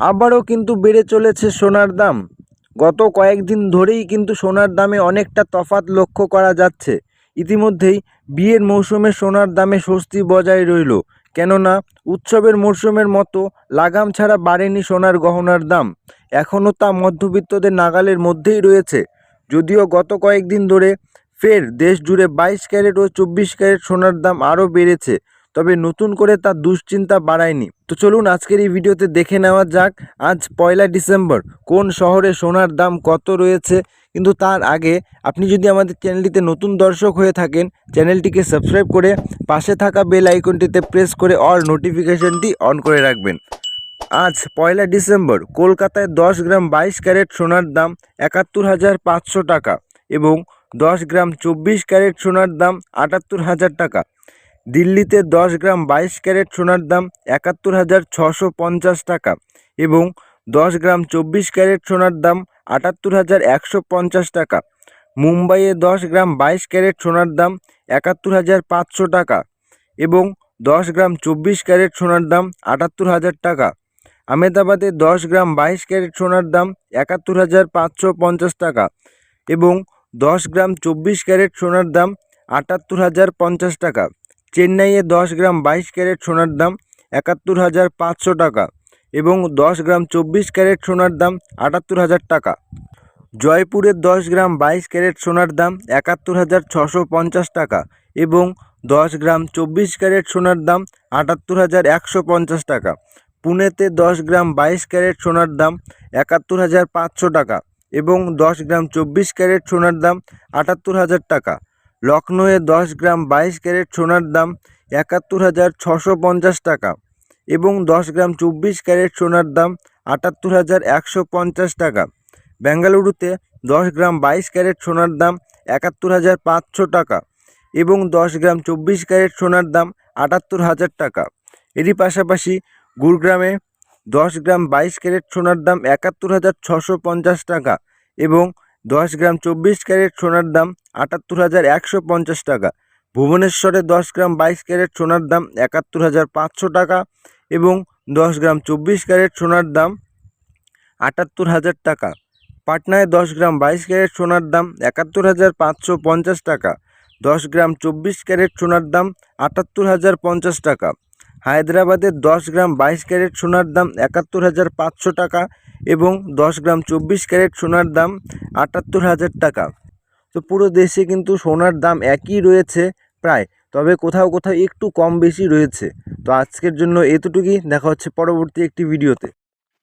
আবারও কিন্তু বেড়ে চলেছে সোনার দাম। গত কয়েকদিন ধরেই কিন্তু সোনার দামে অনেকটা তফাৎ লক্ষ্য করা যাচ্ছে। ইতিমধ্যেই বিয়ের মৌসুমে সোনার দামে স্বস্তি বজায় রইল, কেননা উৎসবের মরশুমের মতো লাগাম ছাড়া বাড়েনি সোনার গহনার দাম। এখনও তা মধ্যবিত্তদের নাগালের মধ্যেই রয়েছে। যদিও গত কয়েকদিন ধরে ফের দেশ জুড়ে বাইশ ক্যারেট ও চব্বিশ ক্যারেট সোনার দাম আরও বেড়েছে। তবে নতুন করে তার দুশ্চিন্তা বাড়ায়নি। তো চলুন আজকের এই ভিডিওতে দেখে নেওয়া যাক, আজ পয়লা ডিসেম্বর, কোন শহরে সোনার দাম কত রয়েছে? কিন্তু তার আগে আপনি যদি আমাদের চ্যানেলটিতে নতুন দর্শক হয়ে থাকেন, চ্যানেলটিকে সাবস্ক্রাইব করে পাশে থাকা বেল আইকনটিতে প্রেস করে অল নোটিফিকেশনটি অন করে রাখবেন। আজ পয়লা ডিসেম্বর, কলকাতায় দশ গ্রাম বাইশ ক্যারেট সোনার দাম একাত্তর হাজার পাঁচশো টাকা এবং দশ গ্রাম চব্বিশ ক্যারেট সোনার দাম আটাত্তর হাজার টাকা। দিল্লিতে দশ গ্রাম বাইশ ক্যারেট সোনার দাম একাত্তর হাজার ছশো পঞ্চাশ টাকা এবং দশ গ্রাম চব্বিশ ক্যারেট সোনার দাম আটাত্তর হাজার একশো পঞ্চাশ টাকা। মুম্বাইয়ে দশ গ্রাম বাইশ ক্যারেট সোনার দাম একাত্তর হাজার পাঁচশো টাকা এবং দশ গ্রাম চব্বিশ ক্যারেট সোনার দাম আটাত্তর হাজার টাকা। আমেদাবাদে দশ গ্রাম বাইশ ক্যারেট সোনার দাম একাত্তর হাজার পাঁচশো পঞ্চাশ টাকা এবং দশ গ্রাম চব্বিশ ক্যারেট সোনার দাম আটাত্তর হাজার পঞ্চাশ টাকা। চেন্নাইয়ে দশ গ্রাম বাইশ ক্যারেট সোনার দাম একাত্তর হাজার পাঁচশো টাকা এবং দশ গ্রাম চব্বিশ ক্যারেট সোনার দাম আটাত্তর হাজার টাকা। জয়পুরের দশ গ্রাম বাইশ ক্যারেট সোনার দাম একাত্তর হাজার ছশো পঞ্চাশ টাকা এবং দশ গ্রাম চব্বিশ ক্যারেট সোনার দাম আটাত্তর হাজার একশো পঞ্চাশ টাকা। পুনেতে দশ গ্রাম বাইশ ক্যারেট সোনার দাম একাত্তর হাজার পাঁচশো টাকা এবং দশ গ্রাম চব্বিশ ক্যারেট সোনার দাম আটাত্তর হাজার টাকা। লখনৌয়ে দশ গ্রাম বাইশ ক্যারেট সোনার দাম একাত্তর হাজার ছশো পঞ্চাশ টাকা এবং দশ গ্রাম চব্বিশ ক্যারেট সোনার দাম আটাত্তর হাজার একশো পঞ্চাশ টাকা। বেঙ্গালুরুতে দশ গ্রাম বাইশ ক্যারেট সোনার দাম একাত্তর হাজার পাঁচশো টাকা এবং দশ গ্রাম চব্বিশ ক্যারেট সোনার দাম আটাত্তর হাজার টাকা। এরই পাশাপাশি গুরগ্রামে দশ গ্রাম বাইশ ক্যারেট সোনার দাম একাত্তর হাজার ছশো পঞ্চাশ টাকা এবং দশ গ্রাম চব্বিশ ক্যারেট সোনার দাম আটাত্তর হাজার একশো পঞ্চাশ টাকা। ভুবনেশ্বরে দশ গ্রাম বাইশ ক্যারেট সোনার দাম একাত্তর হাজার পাঁচশো টাকা এবং দশ গ্রাম চব্বিশ ক্যারেট সোনার দাম আটাত্তর হাজার টাকা। পাটনায় দশ গ্রাম বাইশ ক্যারেট সোনার দাম একাত্তর হাজার পাঁচশো পঞ্চাশ টাকা। দশ গ্রাম চব্বিশ ক্যারেট সোনার দাম আটাত্তর হাজার পঞ্চাশ টাকা। হায়দ্রাবাদে দশ গ্রাম বাইশ ক্যারেট সোনার দাম একাত্তর হাজার পাঁচশো টাকা এবং দশ গ্রাম চব্বিশ ক্যারেট সোনার দাম আটাত্তর হাজার টাকা। তো পুরো দেশে কিন্তু সোনার দাম একই রয়েছে প্রায়, তবে কোথাও কোথাও একটু কম বেশি রয়েছে। তো আজকের জন্য এতটুকুই, দেখা হচ্ছে পরবর্তী একটি ভিডিওতে।